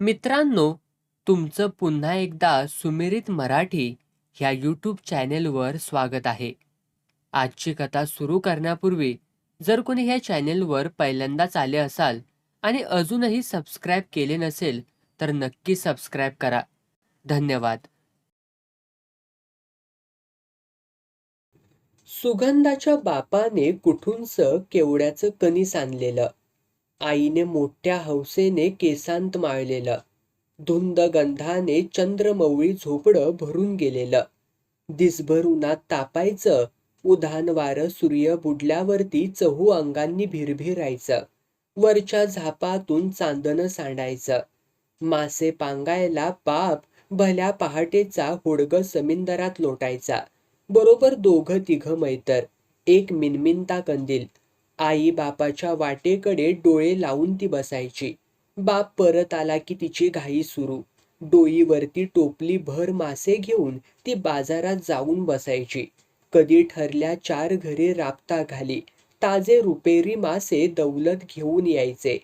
मित्रांनो तुमचं पुन्हा एकदा सुमिरित मराठी ह्या यूट्यूब चॅनेलवर स्वागत आहे. आजची कथा सुरू करण्यापूर्वी जर कोणी ह्या चॅनेलवर पहिल्यांदाच आले असाल आणि अजूनही सबस्क्राईब केले नसेल तर नक्की सबस्क्राईब करा. धन्यवाद. सुगंधाच्या बापाने कुठूनच केवड्याचं कणीस आणलेलं? आईने मोठ्या हौसेने केसांत माळलेलं धुंद गंधाने चंद्रमौळी झोपडं भरून गेलेलं. दिसभर उन्हात तापायचं उधान वारं सूर्य बुडल्यावरती चहू अंगांनी भिरभिरायचं वरच्या झापातून चांदणं सांडायचं. मासे पांगायला बाप भल्या पहाटेचा होडग समिंदरात लोटायचा. बरोबर दोघं तिघं मैतर एक मिनमिनता कंदील आई बापाच्या वाटेकडे डोळे लावून ती बसायची. बाप परत आला की तिची घाई सुरू. डोईवरती टोपली भर मासे घेऊन ती बाजारात जाऊन बसायची. कधी ठरल्या चार घरे राबता घाली. ताजे रुपेरी मासे दौलत घेऊन यायचे.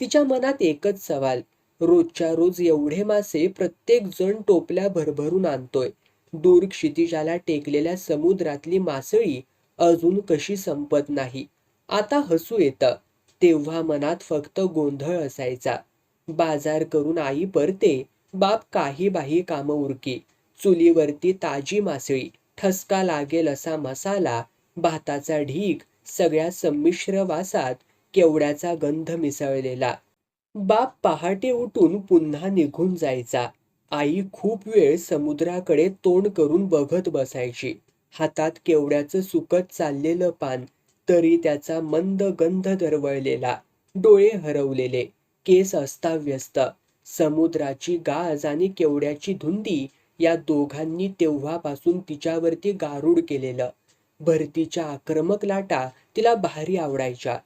तिच्या मनात एकच सवाल रोजच्या रोज एवढे मासे प्रत्येक जण टोपल्या भरभरून आणतोय. दूर क्षितिजाला टेकलेल्या समुद्रातली मासळी अजून कशी संपत नाही. आता हसू येतं. तेव्हा मनात फक्त गोंधळ असायचा. बाजार करून आई परते. बाप काही बाही कामं उरकी. चुलीवरती ताजी मासळी. ठसका लागेल असा मसाला. भाताचा ढीक सगळ्या संमिश्र वासात केवड्याचा गंध मिसळलेला. बाप पहाटे उठून पुन्हा निघून जायचा. आई खूप वेळ समुद्राकडे तोंड करून बघत बसायची. हातात केवड्याचं सुकत चाललेलं पान. तरी त्याचा मंद गंध दरवळलेला. डोळे हरवलेले. केस अस्ताव्यस्त. समुद्राची गाज आणि केवड्याची धुंदी या दोघांनी तेव्हापासून तिच्यावरती गारूड केलेलं. भरतीच्या आक्रमक लाटा तिला भारी आवडायच्या.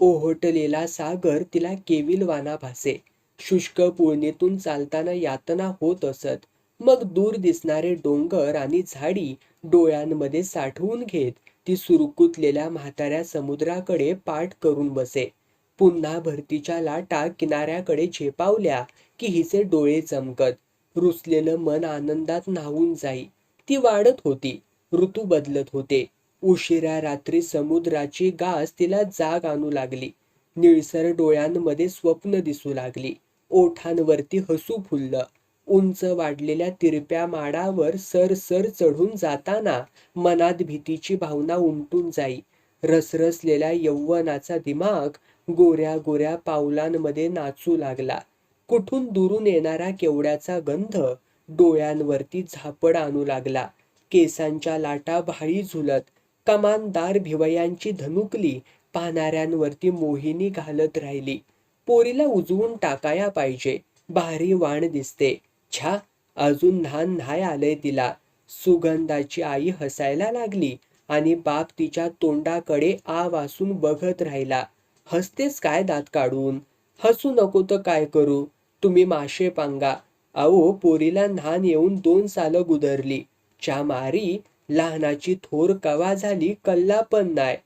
ओहोटलेला सागर तिला केविलवाना भासे. शुष्क पुळणीतून चालताना यातना होत असत. मग दूर दिसणारे डोंगर आणि झाडी डोळ्यांमध्ये साठवून घेत ती सुरकुतलेल्या म्हाताऱ्या समुद्राकडे पाठ करून बसे. पुन्हा भरतीच्या लाटा किनाऱ्याकडे झेपावल्या की हिचे डोळे चमकत. रुसलेलं मन आनंदात न्हावून जाई. ती वाढत होती. ऋतू बदलत होते. उशिरा रात्री समुद्राची गाज तिला जाग आणू लागली. निळसर डोळ्यांमध्ये स्वप्न दिसू लागली. ओठांवरती हसू फुललं. उंच वाढलेल्या तिरप्या माडावर सर सर चढून जाताना मनात भीतीची भावना उमटून जाई. रसरसलेल्या यौवनाचा दिमाग गोऱ्या गोऱ्या पावलांमध्ये नाचू लागला. कुठून दुरून येणारा केवड्याचा गंध डोळ्यांवरती झापड आणू लागला. केसांच्या लाटा भाळी झुलत कमानदार भिवयांची धनुकली पाहणाऱ्यांवरती मोहिनी घालत राहिली. पोरीला उजवून टाकाया पाहिजे भारी वाण दिसते. छा अजून न्हान न्हाय आलंय तिला. सुगंधाची आई हसायला लागली आणि बाप तिच्या तोंडाकडे आ वासून बघत राहिला. हसतेस काय दात काढून? हसू नको तर काय करू? तुम्ही माशे पांगा. अहो पोरीला न्हान येऊन दोन सालं गुदरली. च्या मारी लहानाची थोर कवा झाली कल्ला पण नाय.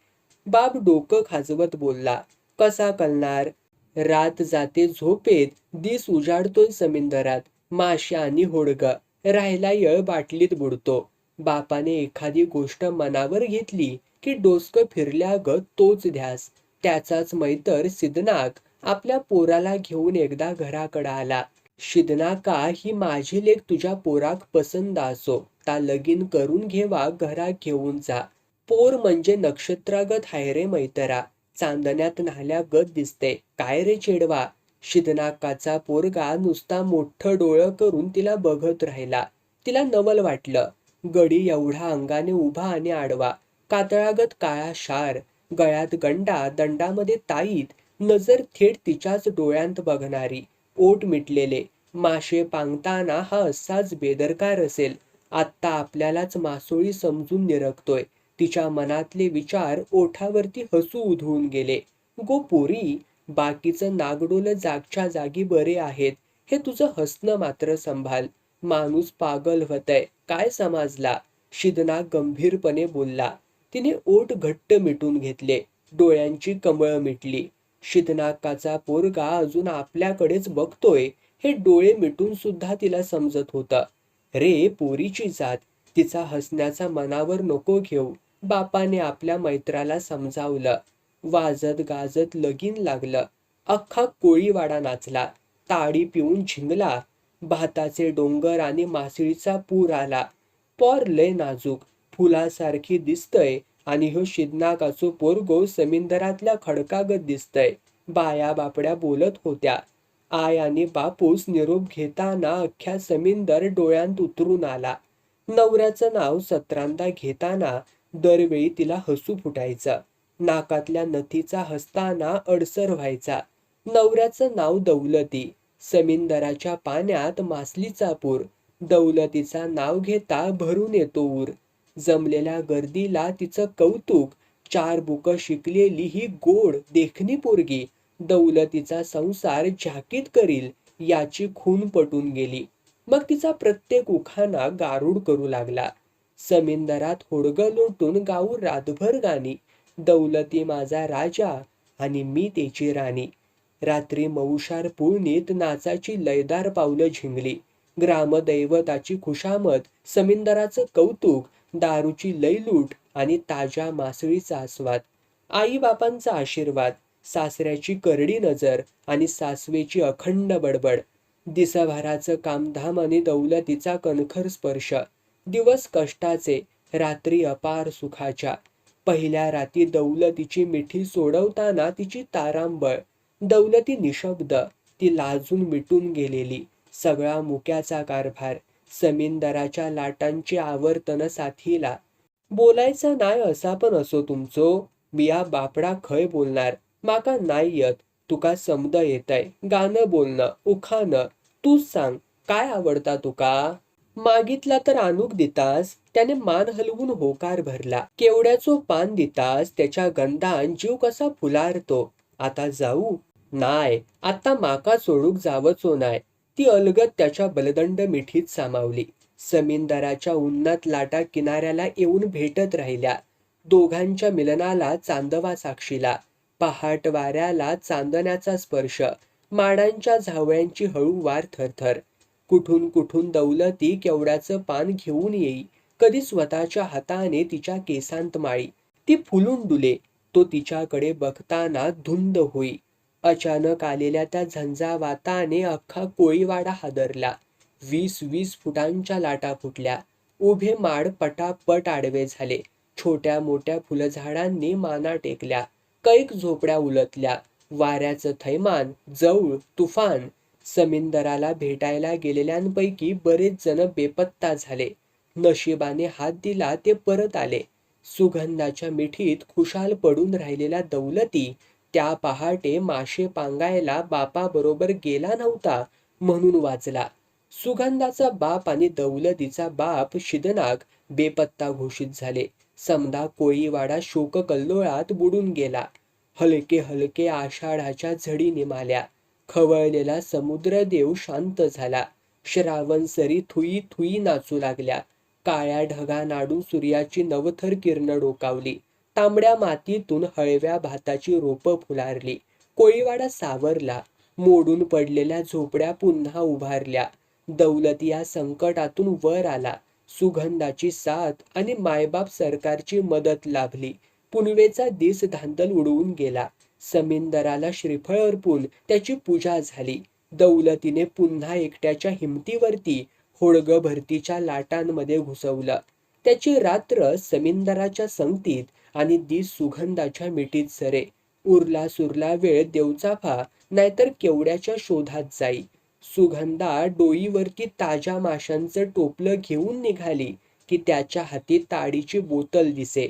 बाप डोकं खाजवत बोलला कसा कलणार? रात जाते झोपेत दिस उजाडतोय समिंदरात. माश्या आणि होडग राहिला येळ बाटलीत बुडतो. बापाने एखादी गोष्ट मनावर घेतली की डोसकं फिरल्यागत तोच ध्यास. त्याचाच मैतर सिद्धनाक आपल्या पोराला घेऊन एकदा घराकडं आला. शिदनाका ही माझी लेख तुझ्या पोराक पसंद असो ता लगीन करून घेवा घरात घेऊन जा. पोर म्हणजे नक्षत्रागत हाय रे मैतरा. चांदण्यात न्हाल्यागत दिसते. काय रे चेडवा? शिदनाकाचा पोरगा नुसता मोठं डोळं करून तिला बघत राहिला. तिला नवल वाटलं. गडी एवढा अंगाने उभा आणि आडवा. कातळागत काळा शार. गळ्यात गंडा दंडामध्ये ताईत. नजर थेट तिच्याच डोळ्यांत बघणारी. ओठ मिटलेले. माशे पांगताना हा असाच बेदरकार असेल. आत्ता आपल्यालाच मासोळी समजून निरखतोय तिच्या मनातले विचार ओठावरती हसू उधळून गेले. गो पोरी बाकीचं नागडोल जागच्या जागी बरे आहेत. हे तुझं हसणं मात्र संभाल. माणूस पागल होतय. काय समजला? शिदना गंभीरपणे बोलला. तिने ओट घट्ट मिटून घेतले. डोळ्यांची कमळ मिटली. शिदनाकाचा पोरगा अजून आपल्याकडेच बघतोय. हे डोळे मिटून सुद्धा तिला समजत होतं. रे पोरीची जात. तिचा हसण्याचा मनावर नको घेऊ. बापाने आपल्या मैत्राला समजावलं. वाजत गाजत लगीन लागलं. अख्खा कोळीवाडा नाचला. ताडी पिऊन झिंगला. भाताचे डोंगर आणि मासळीचा पूर आला. पॉर लय नाजूक. फुलासारखी दिसतय आणि ह्यो शिदनाकाचो पोरगो समिंदरातल्या खडकागत दिसतय. बाया बापड्या बोलत होत्या. आय आणि बापूस निरोप घेताना अख्ख्या समिंदर डोळ्यांत उतरून आला. नवऱ्याचं नाव सत्रांदा घेताना दरवेळी तिला हसू फुटायचं. नाकातल्या नथीचा हसताना अडसर व्हायचा. नवऱ्याचं नाव दौलती. समिंदराच्या पाण्यात मासलीचा पूर. दौलतीचा नाव घेता भरून येतो ऊर. जमलेल्या गर्दीला तिचं कौतुक. चार बुक शिकलेली ही गोड देखणी पोरगी. दौलतीचा संसार झाकीत करील याची खून पटून गेली. मग तिचा प्रत्येक उखाना गारूड करू लागला. समिंदरात होडगं लोटून गाऊ रातभर गाणी. दौलती माझा राजा आणि मी त्याची राणी. रात्री मऊशार पुळणीत नाचाची लयदार पावलं झिंगली. ग्रामदैवताची खुशामत समिंदराचं कौतुक दारूची लयलूट आणि ताज्या मासळीचा आस्वाद. आईबापांचा आशीर्वाद सासऱ्याची करडी नजर आणि सासवेची अखंड बडबड. दिसभराचं कामधाम आणि दौलतीचा कणखर स्पर्श. दिवस कष्टाचे रात्री अपार सुखाच्या. पहिल्या राती दौलतीची मिठी सोडवताना तिची तारांबळ दौलती निशब्द ती लाजून मिटून गेलेली सगळा मुक्याचा कारभार समिंदराच्या लाटांची आवर्तन साथीला. बोलायचा नाय असा पण असो तुमचो मी या बापडा खय बोलणार माका नाही येत तुका समद येतय गाणं बोलणं उखाणं तूच सांग काय आवडता तुका? मागितला तर आणूक दितास त्याने मान हलवून होकार भरला. केवड्याचो पान दितास त्याच्या गंधान जीव कसा फुलारतो. आता जाऊ? नाय. आता माका सोडूक जावचो नाय. ती अलगत त्याच्या बलदंड मिठीत सामावली. समिंदराच्या उन्नत लाटा किनाऱ्याला येऊन भेटत राहिल्या. दोघांच्या मिलनाला चांदवा साक्षीला. पहाट वाऱ्याला चांदण्याचा स्पर्श. माडांच्या झावळ्यांची हळूवार थरथर. कुठून कुठून दौलती केवड्याचं पान घेऊन येई. कधी स्वतःच्या हाताने तिच्या केसांत माळी. ती फुलून डुले. तो तिच्याकडे बघताना धुंद होई. अचानक आलेल्या त्या झंझावाताने अख्खा कोळीवाडा हादरला. वीस वीस फुटांच्या लाटा फुटल्या. उभे माड पटापट आडवे झाले. छोट्या मोठ्या फुलझाडांनी माना टेकल्या. कैक झोपड्या उलटल्या. वाऱ्याचं थैमान जवळ तुफान समिंदराला भेटायला गेलेल्यांपैकी बरेच जण बेपत्ता झाले. नशिबाने हात दिला ते परत आले. सुगंधाच्या मिठीत खुशाल पडून राहिलेल्या दौलती त्या पहाटे माशे पांगायला बापाबरोबर गेला नव्हता म्हणून वाचला. सुगंधाचा बाप आणि दौलतीचा बाप शिदनाग बेपत्ता घोषित झाले. समदा कोळीवाडा शोककल्लोळात बुडून गेला. हलके हलके आषाढाच्या झडी निमाल्या. खवळलेला समुद्रदेव शांत झाला. श्रावण सरी थुई थुई नाचू लागल्या. काळ्या ढगा नाडू सूर्याची नवथर किरण डोकावली. तांबड्या मातीतून हळव्या भाताची रोपं फुलारली. कोळीवाडा सावरला. मोडून पडलेल्या झोपड्या पुन्हा उभारल्या. दौलत या संकटातून वर आला. सुगंधाची साथ आणि मायबाप सरकारची मदत लाभली. पुनवेचा दिस धांदल उडवून गेला. समिंदराला श्रीफळ अर्पून त्याची पूजा झाली. दौलतीने पुन्हा एकट्याच्या हिमतीवरती होळग भरतीच्या लाटांमध्ये घुसवलं. त्याची रात्र समिंदराच्या संगतीत आणि दिस सुगंधाच्या मिठीत सरे. उरला सुरला वेळ देवचाफा नाहीतर केवड्याच्या शोधात जाई. सुगंधा डोईवरती ताज्या माशांचं टोपलं घेऊन निघाली की त्याच्या हाती ताडीची बोतल दिसे.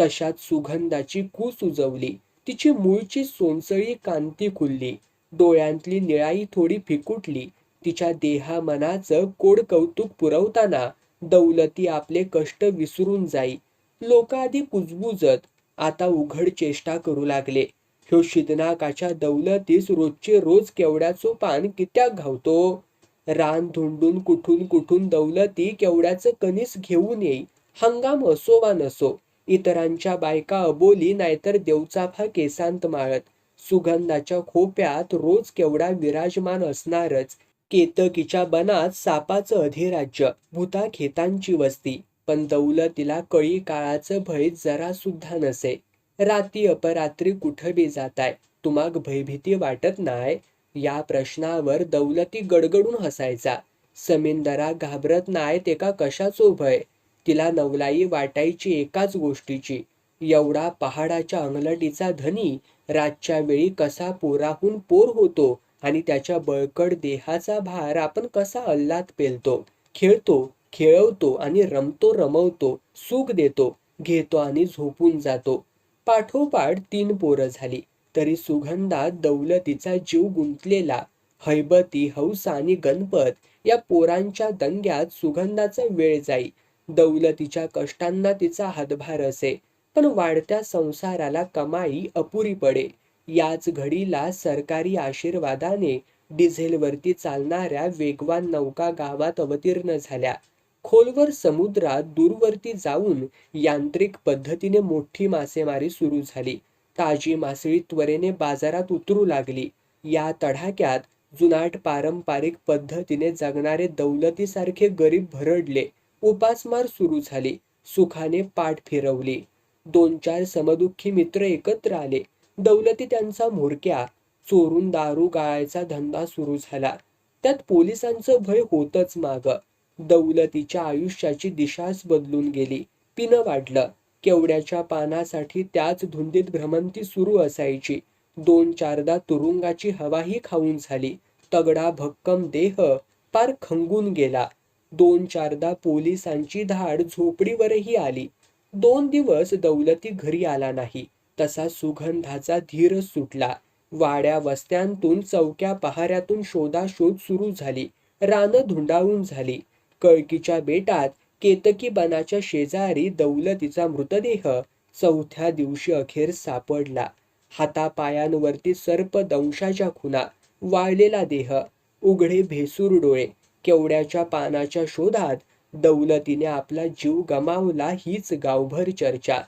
तशात सुगंधाची कूस उजवली. तिची मूळची सोनसळी कांती खुलली. डोळ्यांतली निळाई थोडी फिकुटली. तिच्या देहा मनाचं कोड कौतुक पुरवताना दौलती आपले कष्ट विसरून जाई. लोक आधी कुजबुजत आता उघड चेष्टा करू लागले. ह्यो शिदनाकाच्या दौलतीस रोजचे रोज केवड्याचो पान कित्याक घावतो? रान धुंडून कुठून कुठून दौलती केवड्याचं कणीस घेऊन येई? हंगाम असो वा नसो इतरांच्या बायका अबोली नाहीतर देवचाफा केसांत माळत. सुगंधाच्या खोप्यात रोज केवढा विराजमान असणारच. केतकीच्या बनात सापाचं अधिराज्य भूताखेतांची वस्ती. पण दौलतीला कळी काळाचं भय जरा सुद्धा नसे. राती अपरात्री कुठं बी जाताय? तुम्हाला भयभीती वाटत नाय? या प्रश्नावर दौलती गडगडून हसायचा. समिंदरा घाबरत नाय एका कशाचो भय? तिला नवलाई वाटायची एकाच गोष्टीची. एवढा पहाडाच्या अंगलटीचा धनी रातच्या वेळी कसा पोराहून पोर होतो आणि त्याच्या बळकट देहाचा भार आपण कसा अल्लात पेलतो. खेळतो खेळवतो आणि रमतो रमवतो सुख देतो घेतो आणि झोपून जातो. पाठोपाठ तीन पोरं झाली. तरी सुगंधात दौलतीचा जीव गुंतलेला. हैबती हौसा आणि गणपत या पोरांच्या दंग्यात सुगंधाचा वेळ जाई. दौलतीच्या कष्टांना तिचा हातभार असे. पण वाढत्या संसाराला कमाई अपुरी पडे. याच घडीला सरकारी आशीर्वादाने डिझेलवरती चालणाऱ्या वेगवान नौका गावात अवतीर्ण झाल्या. खोलवर समुद्रात दूरवरती जाऊन यांत्रिक पद्धतीने मोठी मासेमारी सुरू झाली. ताजी मासळी त्वरेने बाजारात उतरू लागली. या तडाख्यात जुनाट पारंपरिक पद्धतीने जगणारे दौलतीसारखे गरीब भरडले. उपासमार सुरू झाली. सुखाने पाठ फिरवली. दोन चार समदुःखी मित्र एकत्र आले. दौलती त्यांचा म्होरक्या. चोरून दारू गाळायचा धंदा सुरू झाला. त्यात पोलिसांचं भय होतच माग. दौलतीच्या आयुष्याची दिशाच बदलून गेली. पिनं वाढलं. केवड्याच्या पानासाठी त्याच धुंदीत भ्रमंती सुरू असायची. दोन चारदा तुरुंगाची हवाही खाऊन झाली. तगडा भक्कम देह पार खंगून गेला. दोन चारदा पोलिसांची धाड झोपडीवरही आली. दोन दिवस दौलती घरी आला नाही. तसा सुगंधाचा धीर सुटला. वाड्या वस्त्यांतून चौक्या पहाऱ्यातून शोधाशोध सुरू झाली. रानं धुंडाळून झाली. कळकीच्या बेटात केतकी बनाच्या शेजारी दौलतीचा मृतदेह चौथ्या दिवशी अखेर सापडला. हातापायांवरती सर्प दंशाच्या खुना वाळलेला देह उघडे भेसूर डोळे केवड्याच्या पानाच्या शोधात दौलतीने आपला जीव गमावला हीच गावभर चर्चा.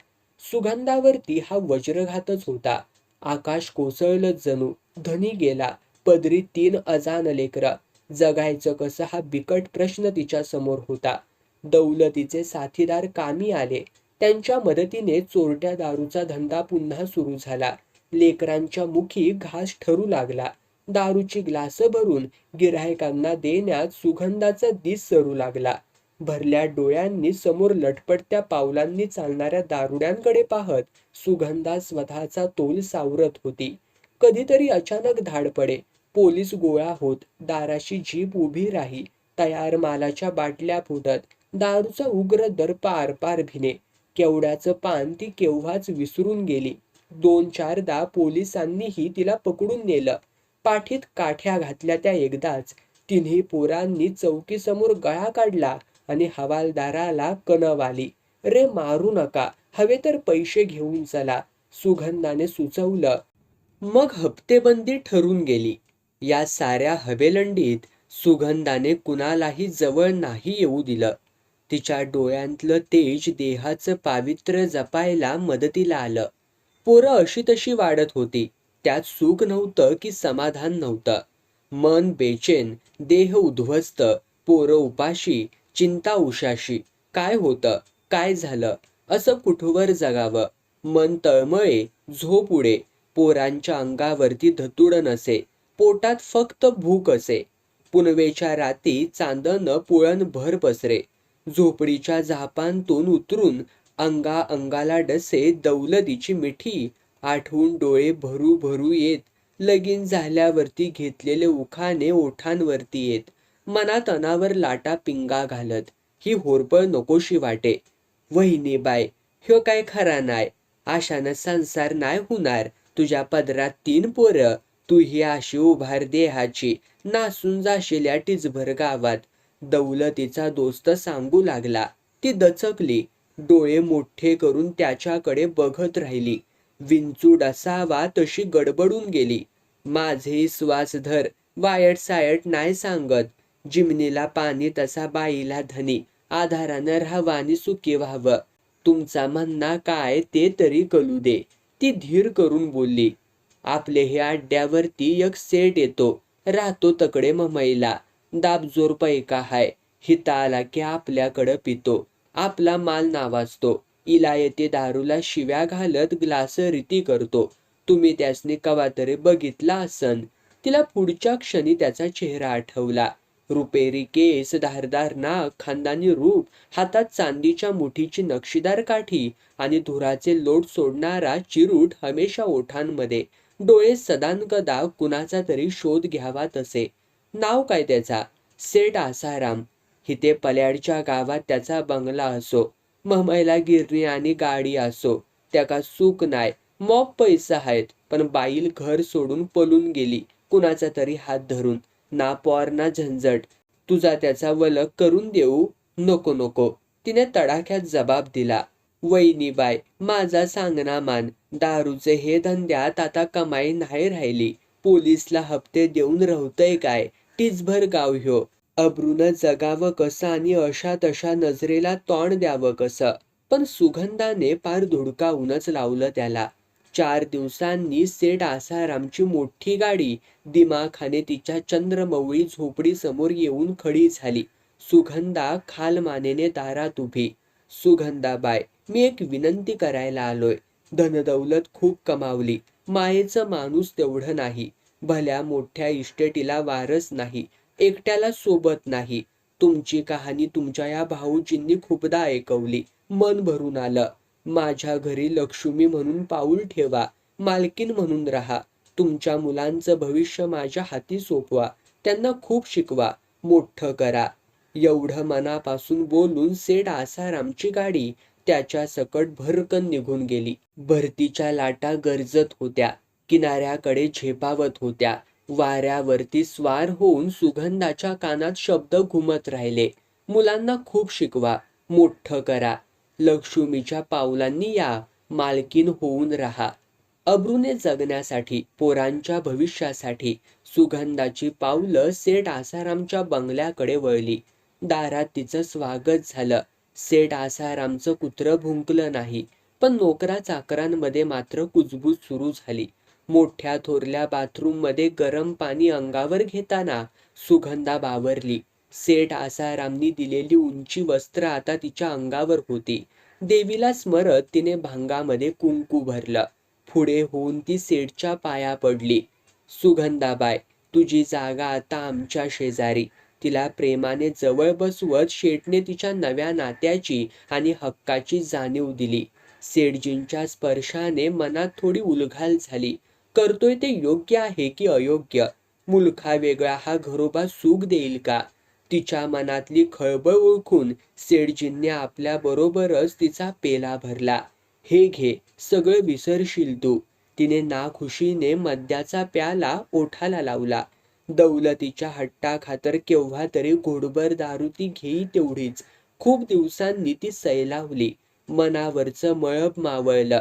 सुगंधावरती हा वज्रघातच होता. आकाश कोसळलं जणू. धनी गेला. पदरी तीन अजान लेकरं. जगायचं कसं हा बिकट प्रश्न तिच्या समोर होता. दौलतीचे साथीदार कामी आले. त्यांच्या मदतीने चोरट्या दारूचा धंदा पुन्हा सुरू झाला. लेकरांच्या मुखी घास ठरू लागला. दारूची ग्लास भरून गिरायकांना देण्यात सुगंधाचा दिस सरू लागला. भरल्या डोळ्यांनी समोर लटपटत्या पावलांनी चालणाऱ्या दारुड्यांकडे पाहत सुगंधा स्वतःचा तोल सावरत होती. कधीतरी अचानक धाड पडे. पोलीस गोळा होत दाराशी जीप उभी राही तयार मालाच्या बाटल्या फुटत दारूचा उग्र दर्प आरपार भिने. केवड्याचं पान ती केव्हाच विसरून गेली. दोन चारदा पोलिसांनीही तिला पकडून नेलं. पाठीत काठ्या घातल्या त्या एकदाच. तिन्ही पोरांनी चौकीसमोर गळा काढला आणि हवालदाराला कणव आली. रे मारू नका. हवे तर पैसे घेऊन चला सुगंधाने सुचवलं. मग हप्तेबंदी ठरून गेली. या साऱ्या हवेलंडीत सुगंधाने कुणालाही जवळ नाही येऊ दिलं. तिच्या डोळ्यांतलं तेज देहाचं पावित्र्य जपायला मदतीला आलं. पोरं अशी तशी वाढत होती. त्यात सुख नव्हतं की समाधान नव्हतं. मन बेचैन देह उद्ध्वस्त पोरं उपाशी चिंता उशाशी. काय होतं? काय झालं? असं कुठवर जगावं? मन तळमळे झोप उडे. पोरांच्या अंगावरती धतुड नसे. पोटात फक्त भूक असे. पुनवेच्या राती चांदन पुळण भर पसरे. झोपडीच्या झापांतून उतरून अंगा अंगाला डसे दौलतीची मिठी. आठवून डोळे भरू भरू येत. लगीन झाल्यावरती घेतलेले उखाणे ओठांवरती येत. मनात अनावर लाटा पिंगा घालत. ही होरपळ नकोशी वाटे. वहिनी बाय ह्यो काय खरा नाय. आशानं संसार नाय होणार. तुझ्या पदरात तीन पोरं. तू ही अशी उभार देहाची. नासून जाशील या टिचभर गावात. दौलतीचा दोस्त सांगू लागला. ती दचकली. डोळे मोठे करून त्याच्याकडे बघत राहिली. विंचूड असावा तशी गडबडून गेली. माझे श्वास धर वायट सायट नाही सांगत. जिमनीला पाणी तसा बाईला धनी. आधारानं राहावानी सुखी व्हावं. तुमचा म्हणणा काय ते तरी कळू दे. ती धीर करून बोलली. आपले हे अड्ड्यावरती एक सेट येतो. राहतो तकडे ममईला. दाबजोर पैका हाय. हिता आला की आपल्याकडं पितो. आपला माल नावाजतो. इला दारूला शिव्या घालत ग्लास रीती करतो. तुम्ही त्यासनी कवा तरी बघितला असन. तिला पुढच्या क्षणी त्याचा चेहरा आठवला. रुपेरी केस धारदार नाक खानदानी रूप हातात चांदीच्या मुठीची नक्षीदार काठी आणि धुराचे लोट सोडणारा चिरूट हमेशा ओठांमध्ये. डोळे सदानकदा कुणाचा तरी शोध घ्यावा तसे. नाव काय त्याचा? सेठ आसाराम. हिते पल्याडच्या गावात त्याचा बंगला असो. महमैला गिरणी आणि गाडी असो. त्याका सुख नाय. मॉप पैसा आहेत पण बाईल घर सोडून पळून गेली. कुणाचा तरी हात धरून. ना पॉर ना झंझट. तुझा त्याचा वलक करून देऊ? नको नको. तिने तडाख्यात जबाब दिला. वहिनीबाई माझा सांगना मान. दारूचे हे धंद्यात आता कमाई नाही राहिली. पोलीसला हप्ते देऊन राहतय काय? टीचभर गाव ह्यो. अब्रून जगावं कसं आणि अशा तशा नजरेला तोंड द्यावं कसं? पण सुगंधाने पार धुडकावूनच लावलं त्याला. चार दिवसांनी सेठ आसारामची मोठी गाडी दिमाखाने तिच्या चंद्रमवळी झोपडी समोर येऊन खडी झाली. सुगंधा खालमानेने दारात उभी. सुगंधाबाय मी एक विनंती करायला आलोय. धनदौलत खूप कमावली. मायेचं माणूस तेवढं नाही. भल्या मोठ्या इस्टेटीला वारस नाही. एकट्याला सोबत नाही. तुमची कहाणी तुमच्या या भाऊजींनी खूपदा ऐकवली. मन भरून आलं. माझ्या घरी लक्ष्मी म्हणून पाऊल ठेवा. मालकीन म्हणून राहा. तुमच्या मुलांचं भविष्य माझ्या हाती सोपवा. त्यांना खूप शिकवा. मोठं करा. एवढं मनापासून बोलून सेड आसारामची गाडी त्याच्या सकट भरकन निघून गेली. भरतीच्या लाटा गरजत होत्या. किनाऱ्याकडे झेपावत होत्या. वाऱ्यावरती स्वार होऊन सुगंधाच्या कानात शब्द घुमत राहिले. मुलांना खूप शिकवा मोठं करा. लक्ष्मीच्या पावलांनी या मालकीन होऊन राहा. अब्रूने जगण्यासाठी पोरांच्या भविष्यासाठी सुगंधाची पावलं सेठ आसारामच्या बंगल्याकडे वळली. दारात तिचं स्वागत झालं. सेठ आसारामचं कुत्र भुंकलं नाही पण नोकरा चाकरांमध्ये मात्र कुजबूज सुरू झाली. मोठ्या थोरल्या बाथरूममध्ये गरम पाणी अंगावर घेताना सुगंधा बावरली. सेठ आसारामनी दिलेली उंची वस्त्र आता तिच्या अंगावर होती. देवीला स्मरत तिने भांगामध्ये कुंकू भरलं. पुढे होऊन ती सेठच्या पाया पडली. सुगंधाबाय तुझी जागा आता आमच्या शेजारी. तिला प्रेमाने जवळ बसवत शेठने तिच्या नव्या नात्याची आणि हक्काची जाणीव दिली. सेठजींच्या स्पर्शाने मनात थोडी उलघाल झाली. करतोय ते योग्य आहे की अयोग्य? मुलखा वेगळा हा घरोबा सुख देईल का? तिच्या मनातली खळबळ ओळखून सेठजींनी आपल्या बरोबरच तिचा पेला भरला. हे घे सगळं विसरशील तू. तिने नाखुशीने मद्याचा प्याला ओठाला लावला. दौलतीच्या हट्टा खातर केव्हा तरी घोडभर दारू ती घेई तेवढीच. खूप दिवसांनी ती सैलावली. मनावरचं मळब मावळलं.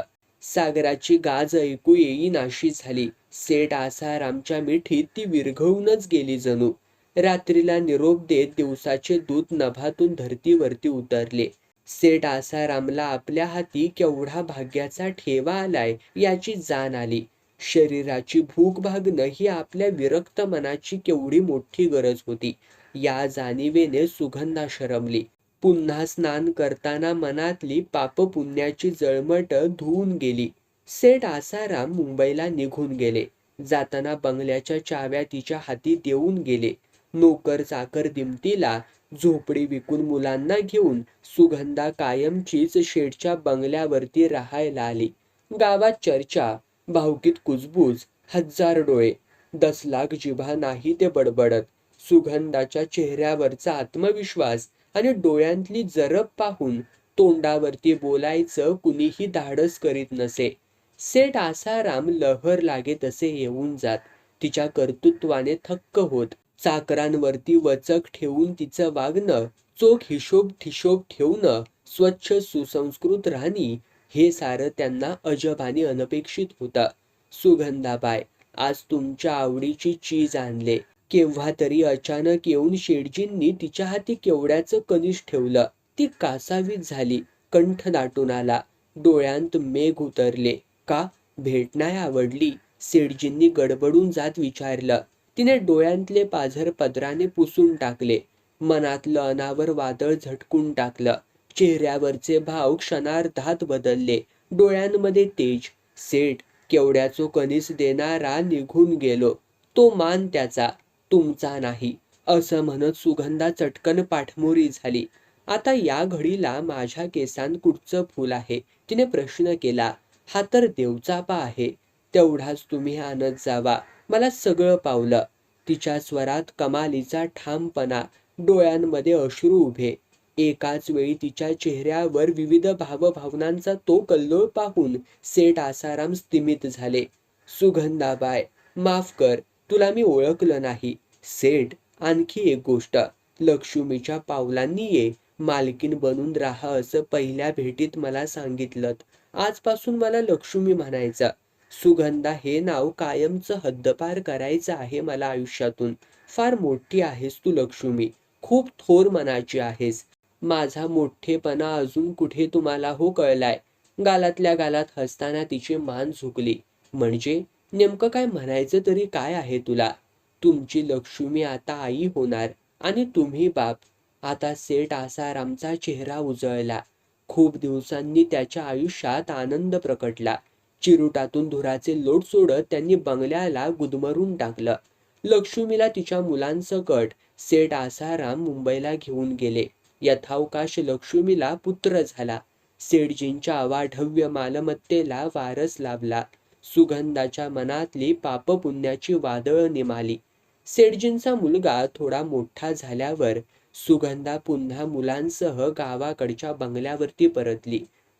सागराची गाज ऐकू येई नाशी झाली. सेठ आसारामच्या मिठीत ती विरघळूनच गेली जणू. रात्रीला निरोप देत दिवसाचे दूध नभातून धरतीवरती उतरले. सेठ आसारामला आपल्या हाती केवढा भाग्याचा ठेवा आलाय याची जाण आली. शरीराची भूक भागणं ही आपल्या विरक्त मनाची केवढी मोठी गरज होती. या जाणीवेने सुगंधा शरमली. पुन्हा स्नान करताना मनातली पाप पुण्याची जळमट धुवून गेली. सेठ आसाराम मुंबईला निघून गेले. जाताना बंगल्याच्या चाव्या तिच्या हाती देऊन गेले. नोकर चाकर दिमतीला झोपडी विकून मुलांना घेऊन सुगंधा कायमचीच शेठच्या बंगल्यावरती राहायला आली. गावात चर्चा भावकीत कुजबूज हजार डोळे दस लाख जिभा नाही ते बडबडत. सुगंधाच्या चेहऱ्यावरचा आत्मविश्वास आणि डोळ्यांतली जरब पाहून तोंडावरती बोलायचं कुणीही धाडस करीत नसे. सेठ आसाराम लहर लागे तसे येऊन जात. तिच्या कर्तृत्वाने थक्क होत. चाकरांवरती वचक ठेवून तिचं वागणं चोख हिशोब ठिशोब ठेवणं स्वच्छ सुसंस्कृत राहणी हे सारं त्यांना अजब आणि अनपेक्षित होतं. सुगंधाबाय आज तुमच्या आवडीची चीज आणले. केव्हा तरी अचानक येऊन शेडजींनी तिच्या हाती केवड्याचं कनिष ठेवलं. ती कासावीत झाली. कंठ दाटून आला. डोळ्यांत मेघ उतरले. का? भेट नाही आवडली. सेठजींनी गडबडून जात विचारलं. तिने डोळ्यांतले पाझर पदराने पुसून टाकले. मनातलं अनावर वादळ झटकून टाकलं. चेहऱ्यावरचे भाव क्षणार्धात बदलले. डोळ्यांमध्ये तेज. सेठ केवड्याचो कणीस देणारा निघून गेलो. तो मान त्याचा. तुमचा नाही असं म्हणत सुगंधा चटकन पाठमोरी झाली. आता या घडीला माझ्या केसांत कुठचं फूल आहे? तिने प्रश्न केला. हा तर देवचापा आहे. तेवढाच तुम्ही आणत जावा. मला सगळं पावलं. तिच्या स्वरात कमालीचा ठामपणा डोळ्यांमध्ये अश्रू उभे. एकाच वेळी तिच्या चेहऱ्यावर विविध भावभावनांचा तो कल्लोळ पाहून सेठ आसाराम स्तिमित झाले. सुगंधाबाय माफ कर. तुला मी ओळखलं नाही. सेठ आणखी एक गोष्ट. लक्ष्मीच्या पावलांनी ये मालकीन बनून राहा असं पहिल्या भेटीत मला सांगितलं आजपासून मला लक्ष्मी म्हणायचं. सुगंधा हे नाव कायमचं हद्दपार करायचं आहे मला आयुष्यातून. फार मोठी आहेस तू लक्ष्मी. खूप थोर मनाची आहेस. माझा मोठेपणा अजून कुठे तुम्हाला हो कळलाय? गालातल्या गालात हसताना तिची मान झुकली. म्हणजे? नेमकं काय म्हणायचं तरी काय आहे तुला? तुमची लक्ष्मी आता आई होणार आणि तुम्ही बाप. आता सेठ आसारामचा चेहरा उजळला. खूप दिवसांनी त्याच्या आयुष्यात आनंद प्रकटला. चिरुटातून धुराचे लोट सोडत त्यांनी बंगल्याला गुदमरून टाकलं. लक्ष्मीला तिच्या मुलांसकट सेठ आसाराम मुंबईला घेऊन गेले. यथावकाश लक्ष्मीला पुत्र झाला. सेठजींच्या अवाढव्य मालमत्तेला वारस लाभला. सुगंधाच्या मनातली पापपुण्याची वादळ निमाली. सेठजींचा मुलगा थोडा मोठा झाल्यावर सुगंधा पुन्हा मुलांसह गावाकडच्या बंगल्यावरती परतली.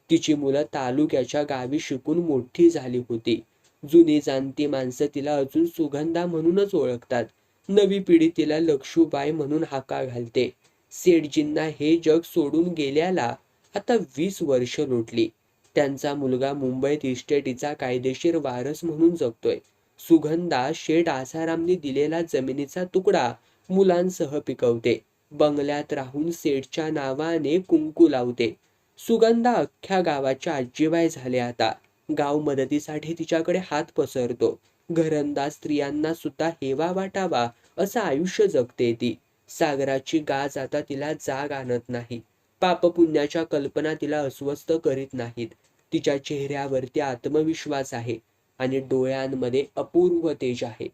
तिची मुलं तालुक्याच्या गावी शिकून मोठी झाली होती. जुनी जाणती माणसं तिला अजून सुगंधा म्हणूनच ओळखतात. नवी पिढी तिला लक्षूबाई म्हणून हाका घालते. सेठजींना हे जग सोडून गेल्याला आता वीस वर्ष लोटली. त्यांचा मुलगा मुंबईत इस्टेटीचा कायदेशीर वारस म्हणून जगतोय. सुगंधा शेठ आसारामनी दिलेला जमिनीचा तुकडा मुलांसह पिकवते. बंगल्यात राहून सेठच्या नावाने कुंकू लावते. सुगंधा अख्ख्या गावाच्या आजीबाई झाले आता. गाव मदतीसाठी तिच्याकडे हात पसरतो. घरंदाज स्त्रियांना सुद्धा हेवा वाटावा असं आयुष्य जगते ती. सागराची गाज आता तिला जाग आणत नाही. पापपुण्याच्या कल्पना तिला अस्वस्थ करीत नाहीत. तिच्या चेहऱ्यावरती आत्मविश्वास आहे आणि डोळ्यांमध्ये अपूर्व तेज आहे.